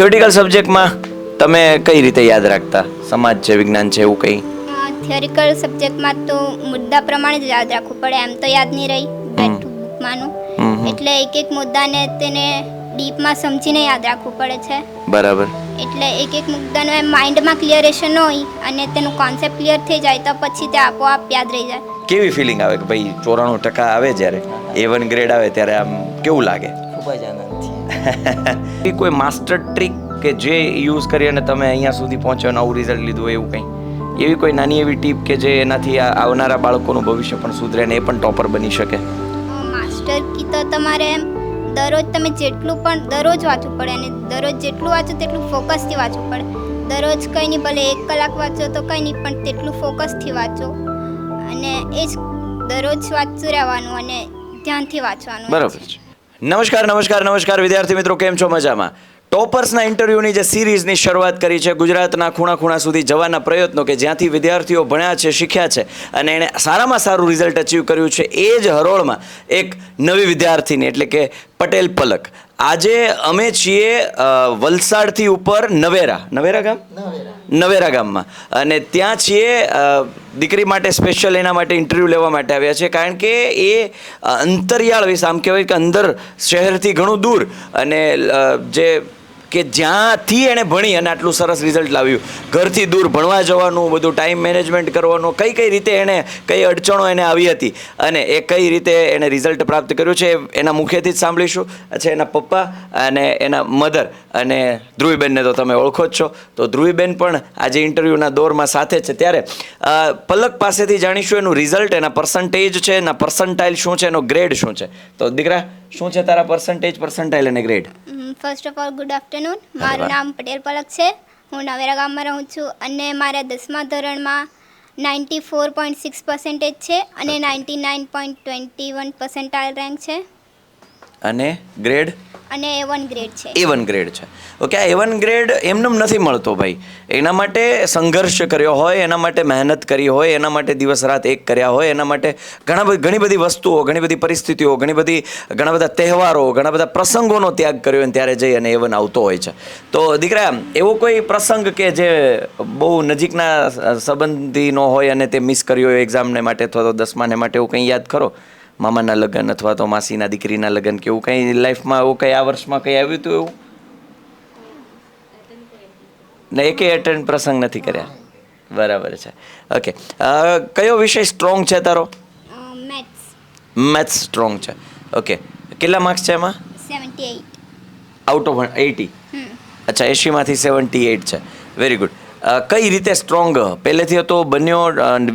Theoretical સબ્જેક્ટમાં તમે કઈ રીતે યાદ રાખતા? સમાજ છે વિજ્ઞાન છે એવું કંઈ? થિયોરિકલ સબ્જેક્ટમાં તો મુદ્દા પ્રમાણે જ યાદ રાખવું પડે એમ તો યાદ નહીં રહી બેઠું બુકમાંનું એટલે એક એક મુદ્દાને તેને ડીપમાં સમજીને યાદ રાખવું પડે છે. બરાબર. એટલે એક એક મુદ્દાનો એમ માઇન્ડમાં ક્લિયરેશન હોય અને તેનું કોન્સેપ્ટ ક્લિયર થઈ જાય તો પછી તે આપોઆપ યાદ રહી જાય. કેવી ફિલિંગ આવે કે ભાઈ ચોરાણું ટકા આવે જ્યારે એ વન ગ્રેડ આવે ત્યારે આમ કેવું લાગે? ખૂબ જ આનંદથી એ કોઈ માસ્ટર ટ્રીક કે જે યુઝ કરી અને તમે અહીંયા સુધી પહોંચ્યો અને આવું રિઝલ્ટ લીધું એવું કંઈ? એવી કોઈ નાની એવી ટીપ કે જે એનાથી આવનારા બાળકોનું ભવિષ્ય પણ સુધરે ને એ પણ ટોપર બની શકે? માસ્ટર કી તો તમારે એમ દરરોજ તમે જેટલું પણ દરરોજ વાંચવું પડે અને દરરોજ જેટલું વાંચો તેટલું ફોકસથી વાંચવું પડે. દરરોજ કંઈ નહીં ભલે એક કલાક વાંચો તો કંઈ નહીં પણ તેટલું ફોકસથી વાંચો. અને એ જ દરરોજ વાંચતું રહેવાનું અને ધ્યાનથી વાંચવાનું. બરાબર છે. નમસ્કાર નમસ્કાર નમસ્કાર વિદ્યાર્થી મિત્રો, કેમ છો મજામાં? ટોપર્સના ઇન્ટરવ્યૂની જે સિરીઝની શરૂઆત કરી છે, ગુજરાતના ખૂણા ખૂણા સુધી જવાના પ્રયત્નો કે જ્યાંથી વિદ્યાર્થીઓ ભણ્યા છે, શીખ્યા છે, અને એણે સારામાં સારું રિઝલ્ટ અચીવ કર્યું છે, એ જ હરોળમાં એક નવી વિદ્યાર્થીની, એટલે કે પટેલ પલક. આજે અમે છીએ વલસાડથી ઉપર નવેરા. નવેરા ગામ? નવેરા. ગામમાં. અને ત્યાં છીએ દીકરી માટે સ્પેશિયલ એના માટે ઇન્ટરવ્યૂ લેવા માટે આવ્યા છે કારણ કે એ અંતરિયાળ વિશે આમ કહેવાય કે અંદર શહેરથી ઘણું દૂર અને જે કે જ્યાંથી એણે ભણી અને આટલું સરસ રિઝલ્ટ લાવ્યું. ઘરથી દૂર ભણવા જવાનું, બધું ટાઈમ મેનેજમેન્ટ કરવાનું, કઈ કઈ રીતે એણે કઈ અડચણો એને આવી હતી અને એ કઈ રીતે એણે રિઝલ્ટ પ્રાપ્ત કર્યું છે એના મુખ્યથી જ સાંભળીશું. અચ્છા, એના પપ્પા અને એના મધર અને ધ્રુવીબેનને તો તમે ઓળખો જ છો. તો ધ્રુવીબેન પણ આજે ઇન્ટરવ્યૂના દોરમાં સાથે છે. ત્યારે પલક પાસેથી જાણીશું એનું રિઝલ્ટ એના પર્સન્ટેજ છે, એના પર્સન્ટાઇલ શું છે, એનો ગ્રેડ શું છે. તો દીકરા શું છે તારા પર્સન્ટેજ પર્સન્ટાઇલ અને grade first of all good afternoon મારું નામ પટેલ પલક છે. હું નવેરા ગામમાં રહું છું અને મારા દસમા ધોરણમાં ninety four point six percentage છે અને ninety nine point twenty one percentile rank છે. અને ગ્રેડ અને એ વન ગ્રેડ છે. એ વન ગ્રેડ છે. ઓકે આ એ વન ગ્રેડ એમનેમ નથી મળતો ભાઈ. એના માટે સંઘર્ષ કર્યો હોય, એના માટે મહેનત કરી હોય, એના માટે દિવસ રાત એક કર્યા હોય, એના માટે ઘણા ઘણી બધી વસ્તુઓ, ઘણી બધી પરિસ્થિતિઓ, ઘણી બધી, ઘણા બધા તહેવારો, ઘણા બધા પ્રસંગોનો ત્યાગ કર્યો અને ત્યારે જઈ અને એ વન આવતો હોય છે. તો દીકરા, એવો કોઈ પ્રસંગ કે જે બહુ નજીકના સંબંધીનો હોય અને તે મિસ કર્યો હોય એક્ઝામને માટે અથવા તો દસમાને માટે, એવું કંઈ યાદ ખરો? મામાના લગ્ન અથવા તો માસીના દીકરીના લગ્ન કે એવું કંઈ લાઈફમાં એવું કંઈ આ વર્ષમાં કંઈ આવ્યું હતું એવું? ને એકે અટેન્ડ પ્રસંગ નથી કર્યા. બરાબર છે. ઓકે કયો વિષય સ્ટ્રોંગ છે તારો? મેથ્સ મેથ્સ સ્ટ્રોંગ છે. ઓકે કેટલા માર્ક્સ છે એમાં? આઉટ ઓફ એટી અચ્છા એંશીમાંથી સેવન્ટી એઇટ છે વેરી ગુડ કઈ રીતે સ્ટ્રોંગ પહેલેથી હતો બન્યો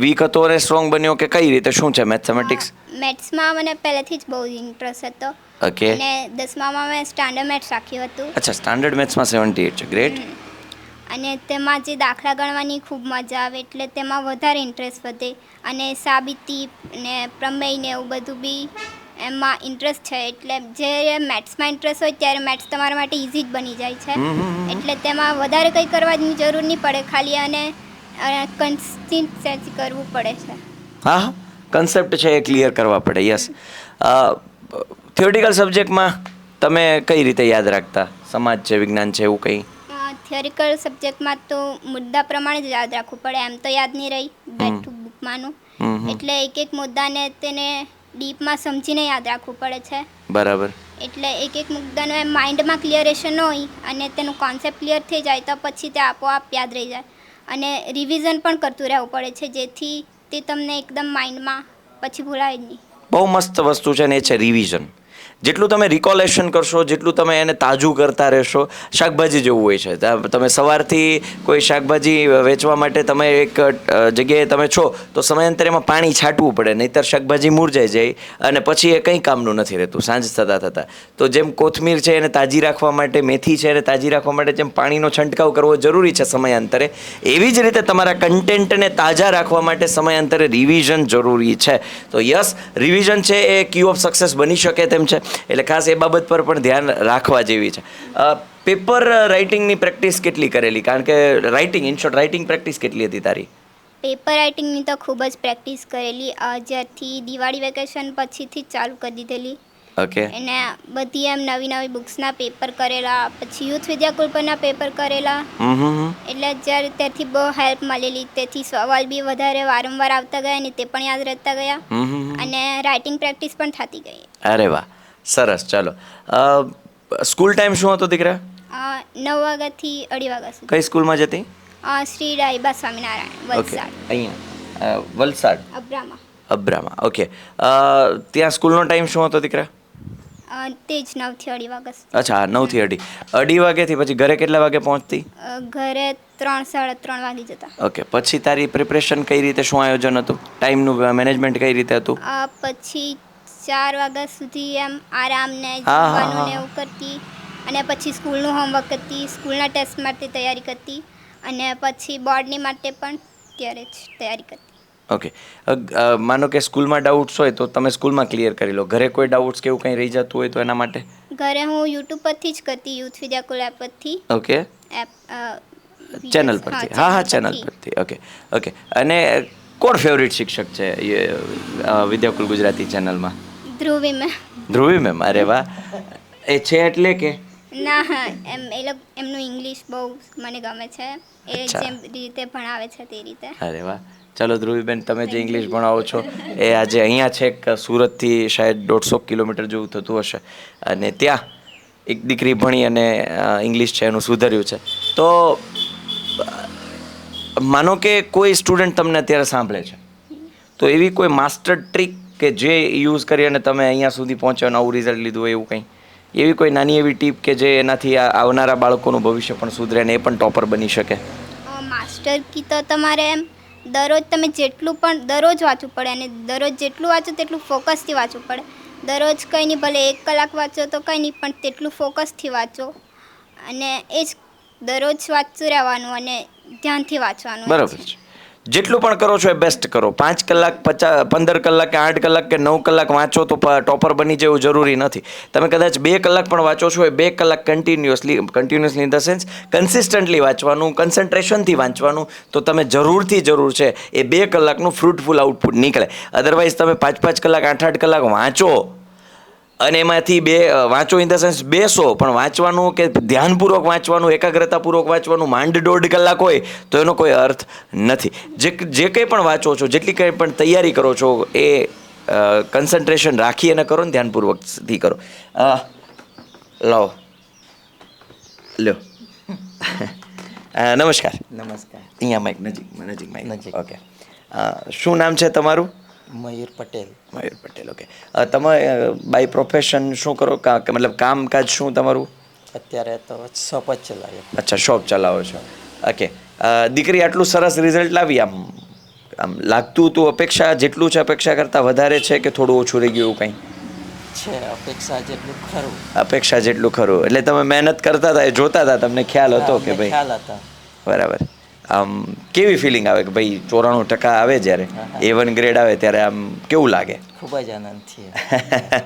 વીક હતો અને સ્ટ્રોંગ બન્યો કે કઈ રીતે? શું છે મેથેમેટિક્સ મેથ્સમાં મને પહેલેથી જ બહુ ઇન્ટરેસ્ટ હતો. ઓકે અને દસમામાં મેં સ્ટાન્ડર્ડ મેથ્સ રાખ્યું હતું. અચ્છા સ્ટાન્ડર્ડ મેથ્સમાં સેવન્ટી એટ છે. ગ્રેટ અને તેમાં જે દાખલા ગણવાની ખૂબ મજા આવે એટલે તેમાં વધારે ઇન્ટરેસ્ટ વધે. અને સાબિતી ને પ્રમેય ને એવું બધું બી એમાં ઇન્ટરેસ્ટ છે. એટલે જે મેથ્સમાં ઇન્ટરેસ્ટ હોય ત્યારે મેથ્સ તમારા માટે ઇઝી જ બની જાય છે. એટલે તેમાં વધારે કંઈ કરવાની જરૂર નહીં પડે. ખાલી અને કન્સિસ્ટન્સી કરવું પડે છે. હા હા. કન્સેપ્ટ છે એ ક્લિયર કરવા પડે યસ થિયોરિટિકલ સબ્જેક્ટમાં તમે કઈ રીતે યાદ રાખતા? સમાજ છે વિજ્ઞાન છે એવું કંઈ? થિયોરિકલ સબ્જેક્ટમાં તો મુદ્દા પ્રમાણે જ યાદ રાખવું પડે એમ તો યાદ નહીં રહી બેઠું બુકમાંનું એટલે એક એક મુદ્દાને તેને ડીપમાં સમજીને યાદ રાખવું પડે છે. બરાબર. એટલે એક એક મુદ્દાનું એમ માઇન્ડમાં ક્લિયરેશન હોય અને તેનું કોન્સેપ્ટ ક્લિયર થઈ જાય તો પછી તે આપોઆપ યાદ રહી જાય. અને રિવિઝન પણ કરતું રહેવું પડે છે જેથી તે તમને એકદમ માઇન્ડમાં પછી ભૂલાય જ નહીં. બહુ મસ્ત વસ્તુ છે ને, એ છે રિવિઝન જેટલું તમે રિકોલેશન કરશો, જેટલું તમે એને તાજું કરતા રહેશો, શાકભાજી જેવું હોય છે. તમે સવારથી કોઈ શાકભાજી વેચવા માટે તમે એક જગ્યાએ તમે છો, તો સમયાંતરે એમાં પાણી છાંટવું પડે, નહીંતર શાકભાજી મૂરજાઈ જાય અને પછી એ કંઈ કામનું નથી રહેતું, સાંજ થતાં થતાં. તો જેમ કોથમીર છે એને તાજી રાખવા માટે, મેથી છે એને તાજી રાખવા માટે જેમ પાણીનો છંટકાવ કરવો જરૂરી છે સમયાંતરે, એવી જ રીતે તમારા કન્ટેન્ટને તાજા રાખવા માટે સમયાંતરે રિવિઝન જરૂરી છે. તો યસ રિવિઝન છે એ ક્યુ ઓફ સક્સેસ બની શકે તેમ છે. એટલે ખાસ એ બાબત પર પણ ધ્યાન રાખવા જેવી છે. પેપર રાઇટિંગની પ્રેક્ટિસ કેટલી કરેલી? કારણ કે writing in short writing practice કેટલી હતી તારી? પેપર રાઇટિંગની તો ખૂબ જ પ્રેક્ટિસ કરેલી. જ્યારથી દિવાળી વેકેશન પછીથી ચાલુ કરી દીધેલી. ઓકે. એને બધી એમ નવી નવી બુક્સના પેપર કરેલા પછી યુથ વિદ્યાકુલ પરના પેપર કરેલા. એટલે જ્યારે ત્યાંથી બહુ હેલ્પ મળેલી. તેથી સવાલ બી વધારે વારંવાર આવતા ગયા ને તે પણ યાદ રહેતા ગયા. અને રાઇટિંગ પ્રેક્ટિસ પણ થતી ગઈ. અરે વાહ. સરસ ચાલો. સ્કૂલ ટાઈમ શું હતો દીકરા? નવ વાગ્યાથી અઢી વાગ્યા સુધી. કઈ સ્કૂલમાં જતી? શ્રી રાયબા સ્વામિનારાયણ વલસાડ. અહીંયા વલસાડ. અબ્રામા. અબ્રામા ઓકે. ત્યાં સ્કૂલનો ટાઈમ શું હતો દીકરા? તે જ નવથી અઢી વાગ્યા સુધી. અચ્છા નવથી અઢી. અઢી વાગ્યાથી પછી ઘરે કેટલા વાગે પહોંચતી? ઘરે ત્રણ સાડા ત્રણ વાગી જતા ઓકે પછી તારી પ્રિપરેશન કઈ રીતે શું આયોજન હતું? ટાઈમનું મેનેજમેન્ટ કઈ રીતે હતું? પછી ચાર વાગ્યા સુધી એમ આરામ ને હા, હા, જમવાનું ને એવું કરતી. અને પછી સ્કૂલનું હોમવર્ક કરતી. સ્કૂલના ટેસ્ટ માટે તૈયારી કરતી. અને પછી બોર્ડની માટે પણ ત્યારે જ તૈયારી કરતી. ઓકે માનો કે સ્કૂલમાં ડાઉટ્સ હોય તો તમે સ્કૂલમાં ક્લિયર કરી લો. ઘરે કોઈ ડાઉટ્સ કે એવું કંઈ રહી જતું હોય તો એના માટે? ઘરે હું યુટ્યુબ પરથી જ કરતી યુથ વિદ્યાકુલ એપ પરથી. ઓકે એપ ચેનલ પરથી. હા હા ચેનલ પરથી. ઓકે ઓકે અને કોણ ફેવરિટ શિક્ષક છે વિદ્યાકુલ ગુજરાતી ચેનલમાં ધ્રુવી મેં ધ્રુવી મેમ અરે વાહ. એ છે એટલે કે? ના હા એમ એ લોકો એમનું ઇંગ્લિશ બહુ મને ગમે છે. એ જે રીતે ભણાવે છે તે રીતે. અરે વાહ. ચાલો ધ્રુવીબેન તમે જે ઇંગ્લિશ ભણાવો છો એ આજે અહીંયા છે સુરતથી શાયદ દોઢસો કિલોમીટર જેવું થતું હશે. અને ત્યાં એક દીકરી ભણી અને ઇંગ્લિશ છે એનું સુધર્યું છે. તો માનો કે કોઈ સ્ટુડન્ટ તમને અત્યારે સાંભળે છે. તો એવી કોઈ માસ્ટર ટ્રીક કે જે યુઝ કરી અને તમે અહીંયા સુધી પહોંચ્યો આવું રિઝલ્ટ લીધું એવું કંઈ? એવી કોઈ નાની એવી ટીપ કે જે એનાથી આવનારા બાળકોનું ભવિષ્ય પણ સુધરે અને એ પણ ટોપર બની શકે? માસ્ટર કી તો તમારે એમ દરરોજ તમે જેટલું પણ દરરોજ વાંચવું પડે અને દરરોજ જેટલું વાંચો તેટલું ફોકસથી વાંચવું પડે. દરરોજ કંઈ નહીં ભલે એક કલાક વાંચો તો કંઈ નહીં પણ તેટલું ફોકસથી વાંચો. અને એ જ દરરોજ વાંચતું રહેવાનું અને ધ્યાનથી વાંચવાનું. બરાબર છે. જેટલું પણ કરો છો એ બેસ્ટ કરો. પાંચ કલાક પચાસ પંદર કલાક કે આઠ કલાક કે નવ કલાક વાંચો તો ટોપર બની જવું જરૂરી નથી. તમે કદાચ બે કલાક પણ વાંચો છો એ બે કલાક continuously continuously in the sense consistently વાંચવાનું કન્સન્ટ્રેશનથી વાંચવાનું, તો તમે જરૂરથી જરૂર છે એ બે કલાકનું ફ્રૂટફુલ આઉટપુટ નીકળે. અદરવાઇઝ તમે પાંચ પાંચ કલાક, આઠ આઠ કલાક વાંચો અને એમાંથી બે વાંચો ઇન ધ સેન્સ બેસો પણ વાંચવાનું કે ધ્યાનપૂર્વક વાંચવાનું એકાગ્રતાપૂર્વક વાંચવાનું માંડ દોઢ કલાક હોય તો એનો કોઈ અર્થ નથી. જે જે કંઈ પણ વાંચો છો જેટલી કંઈ પણ તૈયારી કરો છો એ કન્સન્ટ્રેશન રાખી અને કરો ને ધ્યાનપૂર્વકથી કરો. લાવો. લ્યો. નમસ્કાર. નમસ્કાર. અહીંયા માઇક નજીક નજીક. માઇક નજીક. ઓકે શું નામ છે તમારું? મયુર પટેલ. મયુર પટેલ ઓકે તમે બાય પ્રોફેશન શું કરો? કા કે મતલબ કામકાજ શું તમારું? અત્યારે તો શોપ જ ચલાવીએ. અચ્છા શોપ ચલાવો છો. ઓકે દીકરી આટલું સરસ રિઝલ્ટ લાવી આમ આમ લાગતું હતું અપેક્ષા જેટલું છે અપેક્ષા કરતાં વધારે છે કે થોડું ઓછું રહી ગયું કંઈ? છે અપેક્ષા જેટલું ખરું. અપેક્ષા જેટલું ખરું. એટલે તમે મહેનત કરતા હતા એ જોતા હતા તમને ખ્યાલ હતો કે ભાઈ? ખ્યાલ હતા. બરાબર. આમ કેવી ફિલિંગ આવે કે ભાઈ ચોરાણું ટકા આવે જ્યારે. એ વન ગ્રેડ આવે ત્યારે આમ કેવું લાગે? ખૂબ જ આનંદ થયો.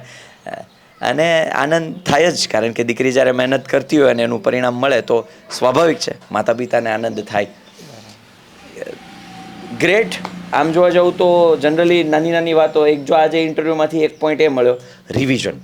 અને આનંદ થાય જ કારણ કે દીકરી જ્યારે મહેનત કરતી હોય અને એનું પરિણામ મળે તો સ્વાભાવિક છે માતા પિતાને આનંદ થાય. ગ્રેટ આમ જોવા જાઉં તો જનરલી નાની નાની વાતો એક જો આજે ઇન્ટરવ્યૂમાંથી એક પોઈન્ટ એ મળ્યો રિવિઝન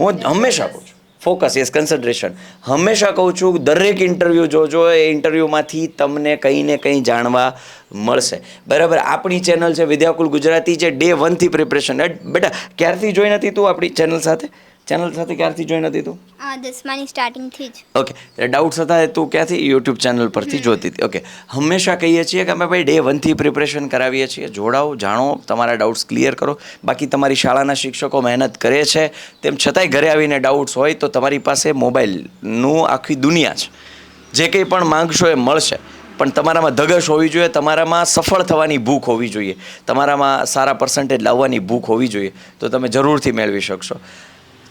હું હંમેશા કહું છું ફોકસ યસ કન્સન્ટ્રેશન હંમેશા કહું છું, દરેક ઇન્ટરવ્યૂ જોજો, એ ઇન્ટરવ્યૂમાંથી તમને કંઈ ને કંઈ જાણવા મળશે. બરાબર, આપણી ચેનલ છે વિદ્યાકુલ ગુજરાતી, જે ડે વનથી પ્રિપરેશન બેટા, ક્યારથી જોઈ નથી તું આપણી ચેનલ સાથે? ચેનલ સાથે ક્યારથી જોઈન હતી તું? આ દસમાની સ્ટાર્ટિંગથી જ. ઓકે ડાઉટ્સ હતા એ તું ક્યાંથી યુટ્યુબ ચેનલ પરથી જોતી હતી? ઓકે હંમેશા કહીએ છીએ કે અમે ભાઈ ડે વનથી પ્રિપરેશન કરાવીએ છીએ. જોડાઓ જાણો તમારા ડાઉટ્સ ક્લિયર કરો. બાકી તમારી શાળાના શિક્ષકો મહેનત કરે છે. તેમ છતાંય ઘરે આવીને ડાઉટ્સ હોય તો તમારી પાસે મોબાઈલનું આખી દુનિયા છે. જે કંઈ પણ માંગશો એ મળશે. પણ તમારામાં ધગશ હોવી જોઈએ તમારામાં સફળ થવાની ભૂખ હોવી જોઈએ. તમારામાં સારા પર્સન્ટેજ લાવવાની ભૂખ હોવી જોઈએ. તો તમે જરૂરથી મેળવી શકશો.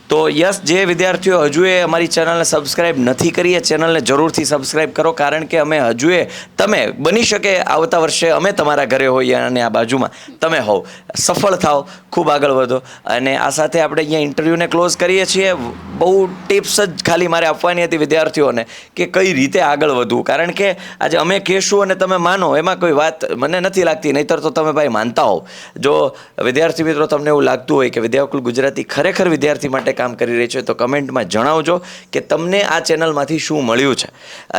તો યસ, જે વિદ્યાર્થીઓ હજુ એ અમારી ચેનલને સબસ્ક્રાઈબ નથી કરી, એ ચેનલને જરૂરથી સબસ્ક્રાઈબ કરો, કારણ કે અમે હજુ એ તમે બની શકે આવતા વર્ષે અમે તમારા ઘરે હોઈએ અને આ બાજુમાં તમે હોવ. સફળ થાઓ, ખૂબ આગળ વધો. અને આ સાથે આપણે અહીંયા ઇન્ટરવ્યૂને ક્લોઝ કરીએ છીએ. બહુ ટિપ્સ જ ખાલી મારે આપવાની હતી વિદ્યાર્થીઓને કે કઈ રીતે આગળ વધવું. કારણ કે આજે અમે કહેશું અને તમે માનો, એમાં કોઈ વાત મને નથી લાગતી, નહીતર તો તમે ભાઈ માનતા હોવ. જો વિદ્યાર્થી મિત્રો તમને એવું લાગતું હોય કે વિદ્યાકુલ ગુજરાતી ખરેખર વિદ્યાર્થી માટે કામ કરી રહી છે તો કમેન્ટમાં જણાવજો કે તમને આ ચેનલમાંથી શું મળ્યું છે.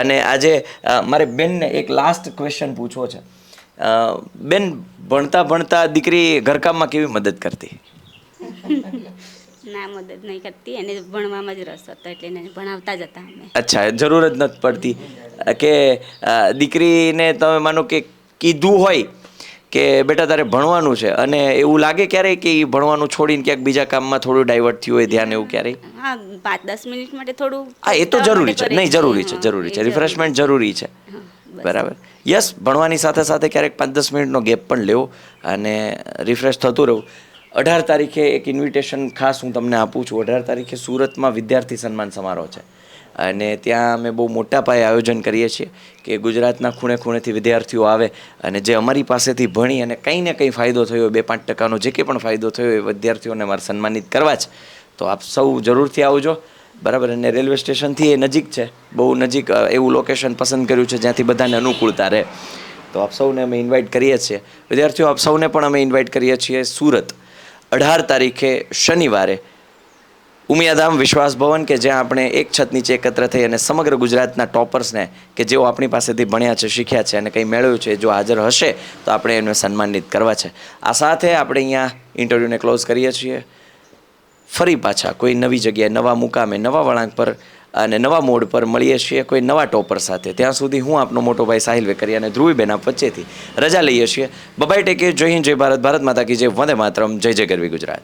અને આજે મારે બેનને એક લાસ્ટ ક્વેશ્ચન પૂછવો છે. બેન ભણતા ભણતા દીકરી ઘરકામમાં કેવી મદદ કરતી? ના મદદ નહીં કરતી. એને ભણવામાં જ રસ હતો એટલે એને ભણાવતા જ હતા અમે. અચ્છા જરૂર જ નથી પડતી. કે દીકરીને તમે માનો કે કીધું હોય કે બેટા તારે ભણવાનું છે? અને એવું લાગે ક્યારેય કે એ ભણવાનું છોડીને ક્યાંક બીજા કામમાં થોડું ડાયવર્ટ થયું હોય ધ્યાન એવું ક્યારેય? હા પાંચ દસ મિનિટ માટે થોડું હા એ તો જરૂરી છે. નહીં જરૂરી છે જરૂરી છે. રિફ્રેશમેન્ટ જરૂરી છે. બરાબર. યસ ભણવાની સાથે સાથે ક્યારેક પાંચ દસ મિનિટનો ગેપ પણ લેવો અને રિફ્રેશ થતું રહેવું. અઢાર તારીખે એક ઇન્વિટેશન ખાસ હું તમને આપું છું. અઢાર તારીખે સુરતમાં વિદ્યાર્થી સન્માન સમારોહ છે. અને ત્યાં અમે બહુ મોટા પાયે આયોજન કરીએ છીએ કે ગુજરાતના ખૂણે ખૂણેથી વિદ્યાર્થીઓ આવે અને જે અમારી પાસેથી ભણી અને કંઈ ને કંઈ ફાયદો થયો, બે પાંચ ટકાનો જે કંઈ પણ ફાયદો થયો એ વિદ્યાર્થીઓને મારે સન્માનિત કરવા છે. તો આપ સૌ જરૂરથી આવજો. બરાબર? અને રેલવે સ્ટેશનથી એ નજીક છે. બહુ નજીક એવું લોકેશન પસંદ કર્યું છે જ્યાંથી બધાને અનુકૂળતા રહે. તો આપ સૌને અમે ઇન્વાઇટ કરીએ છીએ. વિદ્યાર્થીઓ, આપ સૌને પણ અમે ઇન્વાઇટ કરીએ છીએ સુરત. અઢાર તારીખે શનિવારે ઉમિયાધામ વિશ્વાસ ભવન કે જ્યાં આપણે એક છત નીચે એકત્ર થઈ અને સમગ્ર ગુજરાતના ટોપર્સને કે જેઓ આપણી પાસેથી ભણ્યા છે, શીખ્યા છે અને કંઈ મેળવ્યું છે જો હાજર હશે તો આપણે એમને સન્માનિત કરવા છે. આ સાથે આપણે અહીંયા ઇન્ટરવ્યૂને ક્લોઝ કરીએ છીએ. ફરી પાછા કોઈ નવી જગ્યાએ, નવા મુકામે, નવા વળાંક પર અને નવા મોડ પર મળીએ છીએ કોઈ નવા ટોપર સાથે. ત્યાં સુધી હું આપનો મોટો ભાઈ સાહિલ વેકરી અને ધ્રુવીબેન આપ વચ્ચેથી રજા લઈએ છીએ. બબાઈ ટેકે જય હિન્દ, જય ભારત. ભારત માતા કી જય. વંદે માતરમ. જય જય ગરવી ગુજરાત.